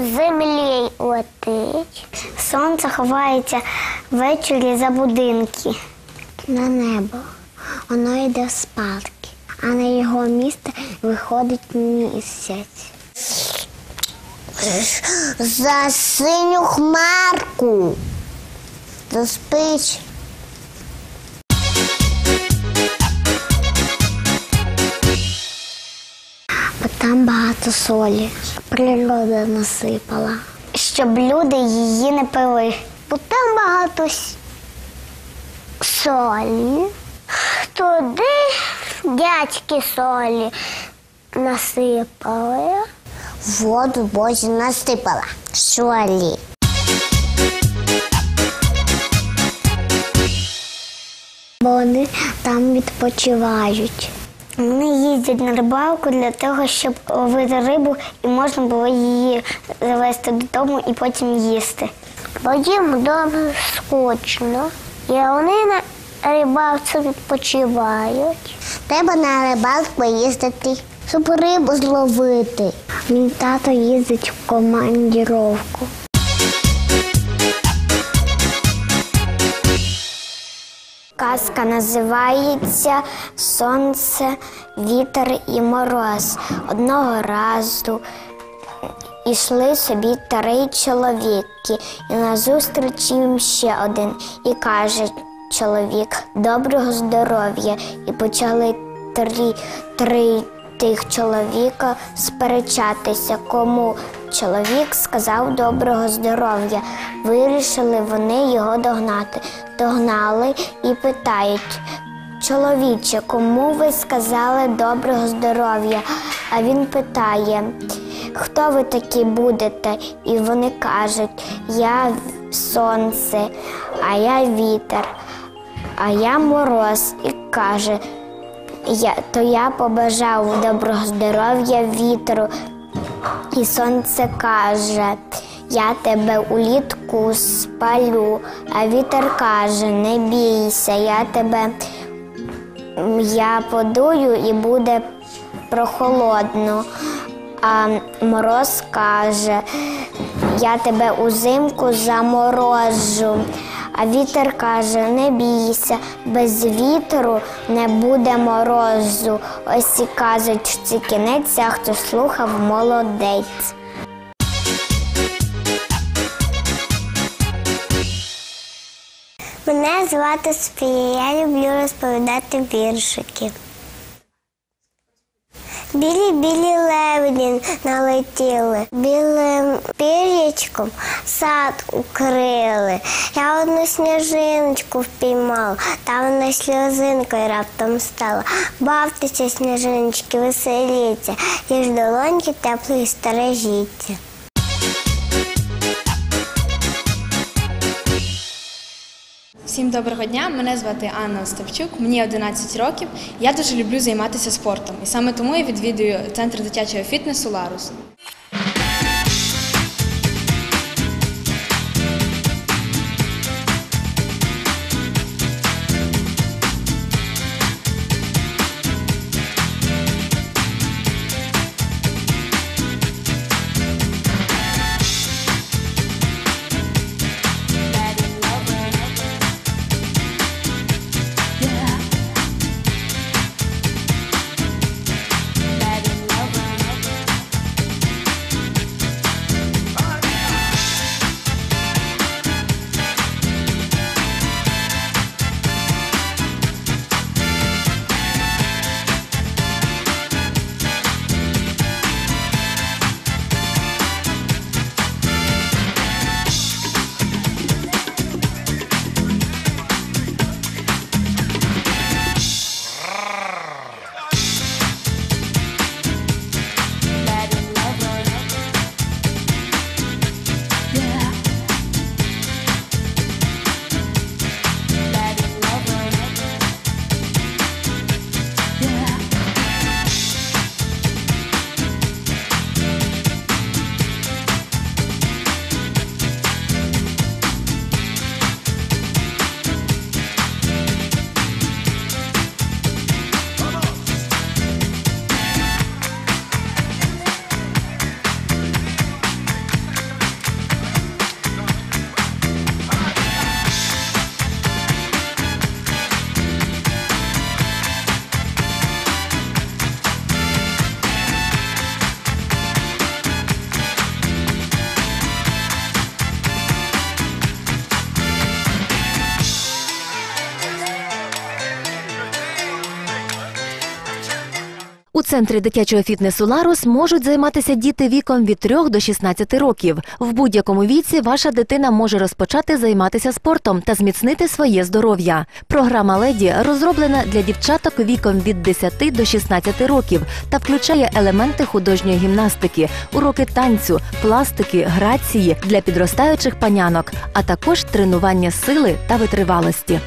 землі летить. Сонце ховається ввечері за будинки. На небо. Воно йде в спадки, а на його місце виходить місяць. За синю хмарку. Заспич. Багато солі. Природа насипала. Щоб люди її не пили. Бо там багато солі. Туди дядьки солі насипали. Воду Божі насипала. Солі. Вони там відпочивають. Вони їздять на рибалку для того, щоб ловити рибу і можна було її завести додому і потім їсти. Бо їм вдома скучно. І вони на рибалці відпочивають. Треба на рибалку їздити, щоб рибу зловити. Мій тато їздить в командіровку. Казка називається Сонце, вітер і мороз. Одного разу ішли собі три чоловіки, і назустріч їм ще один. І каже чоловік доброго здоров'я. І почали три, три тих чоловіка сперечатися, кому чоловік сказав доброго здоров'я. Вирішили вони його догнати. Догнали і питають. Чоловіче, кому ви сказали доброго здоров'я? А він питає, хто ви такі будете? І вони кажуть, я сонце, а я вітер, а я мороз. І каже, я, то я побажав доброго здоров'я вітру. І сонце каже, я тебе улітку спалю, а вітер каже, не бійся, я тебе я подую і буде прохолодно. А мороз каже, я тебе узимку заморожу. А вітер каже, не бійся, без вітру не буде морозу. Ось і кажуть, це кінець, а хто слухав, молодець. Мене звати Софія, я люблю розповідати віршики. Білі білі лебеді налетіли, білим пір'ячком сад укрили. Я одну сніжиночку впіймала, та вона сльозинкою раптом стала. Бавтеся, сніжиночки, веселіться, їж долоньки теплої стережіться. Всім доброго дня. Мене звати Анна Остапчук, мені 11 років. Я дуже люблю займатися спортом, і саме тому я відвідую центр дитячого фітнесу Ларус. У центрі дитячого фітнесу Ларус можуть займатися діти віком від 3 до 16 років. В будь-якому віці ваша дитина може розпочати займатися спортом та зміцнити своє здоров'я. Програма леді розроблена для дівчаток віком від 10 до 16 років та включає елементи художньої гімнастики, уроки танцю, пластики, грації для підростаючих панянок, а також тренування сили та витривалості.